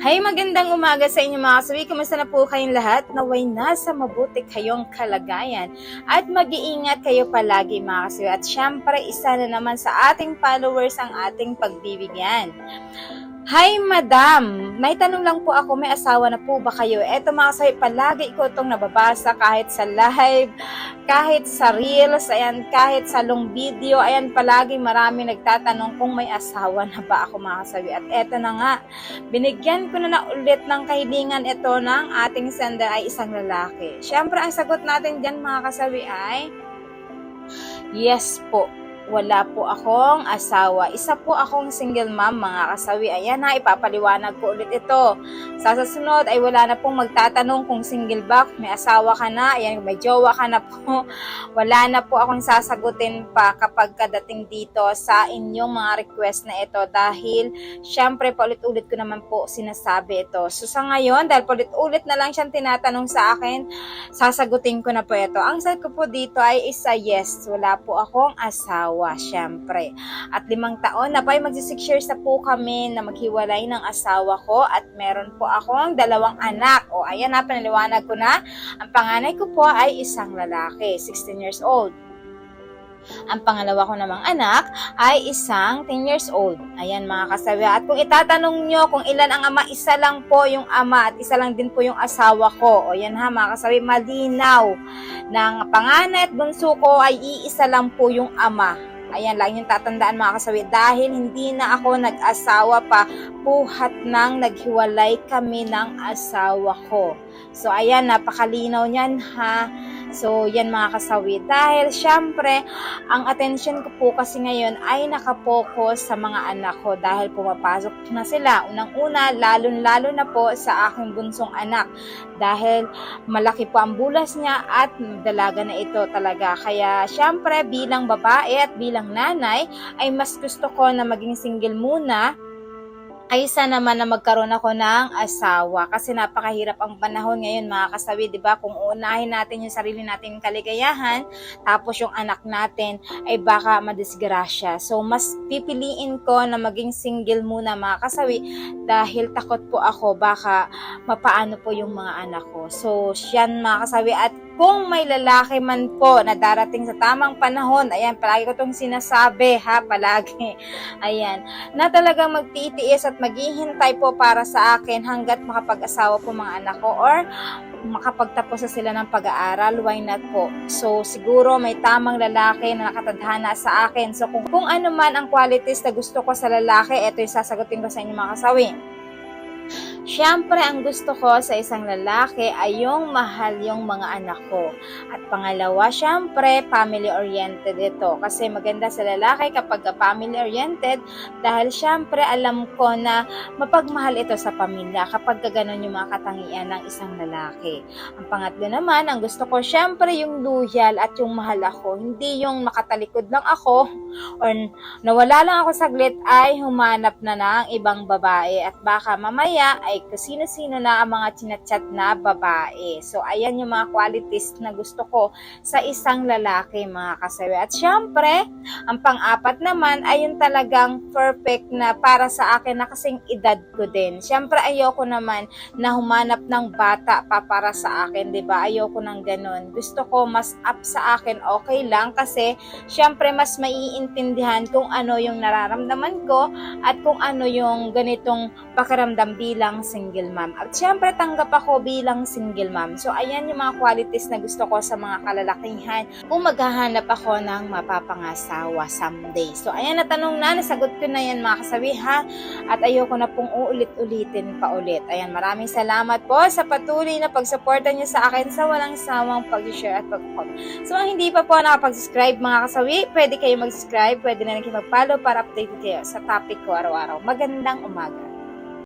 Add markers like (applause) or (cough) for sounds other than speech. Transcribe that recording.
Hay magandang umaga sa inyo mga kasawi. Kumusta na po kayong lahat? Naway nasa mabuti kayong kalagayan. At mag-iingat kayo palagi mga kasawi. At syempre, isa na naman sa ating followers ang ating pagbibigyan. Hi, madam! May tanong lang po ako, may asawa na po ba kayo? Eto mga kasawi, palagi ko itong nababasa kahit sa live, kahit sa reels, ayan, kahit sa long video, ayan, palagi marami nagtatanong kung may asawa na ba ako mga kasawi. At eto na nga, binigyan ko na na ulit ng kahilingan ito ng ating sender ay isang lalaki. Siyempre, ang sagot natin dyan mga kasawi ay, yes po. Wala po akong asawa. Isa po akong single mom, mga kasawi. Ayan ha, ipapaliwanag ko ulit ito. Sa susunod ay wala na pong magtatanong kung single ba, may asawa ka na, ayan, may jowa ka na po. (laughs) Wala na po akong sasagutin pa kapag kadating dito sa inyong mga request na ito dahil syempre paulit-ulit ko naman po sinasabi ito. So sa ngayon, dahil paulit-ulit na lang siyang tinatanong sa akin, sasagutin ko na po ito. Ang sagot ko po dito ay isa yes, wala po akong asawa, syempre. At limang taon na po ay magsisix years na po kami na maghiwalay ng asawa ko at meron po akong dalawang anak. O ayan na, panaliwanag ko na. Ang panganay ko po ay isang lalaki, 16 years old. Ang pangalawa ko namang anak ay isang 10 years old. Ayan mga kasawi. At kung itatanong nyo kung ilan ang ama, isa lang po yung ama at isa lang din po yung asawa ko. O yan ha mga kasawi, malinaw. Ng panganay at bunso ko ay iisa lang po yung ama. Ayan lang yung tatandaan mga kasawi. Dahil hindi na ako nag-asawa pa, puhat nang naghiwalay kami ng asawa ko. So ayan, napakalinaw niyan ha. So, yan mga kasawi. Dahil, syempre, ang attention ko po kasi ngayon ay nakapokus sa mga anak ko dahil pumapasok na sila. Unang-una, lalon-lalo na po sa aking bunsong anak. Dahil malaki po ang bulas niya at dalaga na ito talaga. Kaya, syempre, bilang babae at bilang nanay, ay mas gusto ko na maging single muna kaysa naman na magkaroon ako ng asawa. Kasi napakahirap ang panahon ngayon mga kasawi, di ba? Kung uunahin natin yung sarili nating kaligayahan, tapos yung anak natin ay baka madisgrasya. So, mas pipiliin ko na maging single muna mga kasawi dahil takot po ako baka mapaano po yung mga anak ko. So, yan mga kasawi. At kung may lalaki man po na darating sa tamang panahon, ayan, palagi ko itong sinasabi, ha, palagi. (laughs) Ayan, na talagang magtitiis at maghihintay po para sa akin hanggat makapag-asawa po mga anak ko or makapagtapos na sila ng pag-aaral, why not po? So, siguro may tamang lalaki na nakatadhana sa akin. So, kung, kung ano man ang qualities na gusto ko sa lalaki, ito yung sasagutin ko sa inyo mga kasawi. Siyempre, ang gusto ko sa isang lalaki ay yung mahal yung mga anak ko. At pangalawa, siyempre, family-oriented ito. Kasi maganda sa lalaki kapag family-oriented dahil siyempre alam ko na mapagmahal ito sa pamilya kapag gano'n yung mga katangian ng isang lalaki. Ang pangatlo naman, ang gusto ko siyempre yung loyal at yung mahal ako. Hindi yung makatalikod lang ako or nawala lang ako saglit ay humanap na ng ibang babae at baka mamaya ay sino-sino na ang mga chinachat na babae. So, ayan yung mga qualities na gusto ko sa isang lalaki, mga kasawi. At syempre, ang pang-apat naman ay yung talagang perfect na para sa akin na kasing edad ko din. Syempre, ayoko naman na humanap ng bata pa para sa akin, 'di ba? Ayoko ng ganun. Gusto ko mas up sa akin, okay lang kasi syempre mas maiintindihan kung ano yung nararamdaman ko at kung ano yung ganitong pakiramdam bilang single mom. At syempre, tanggap ako bilang single mom. So, ayan yung mga qualities na gusto ko sa mga kalalakihan kung maghahanap ako ng mapapangasawa someday. So, ayan na tanong na, nasagot ko na yan mga kasabi ha. At ayoko na pong uulit-ulitin pa ulit. Ayan, maraming salamat po sa patuloy na pagsuporta niyo sa akin sa walang sawang pag-share at pag-comment. So, ang hindi pa po nakapag-subscribe mga kasawi, pwede kayo mag-subscribe, pwede na rin kayo mag-follow para update kayo sa topic ko araw-araw. Magandang umaga.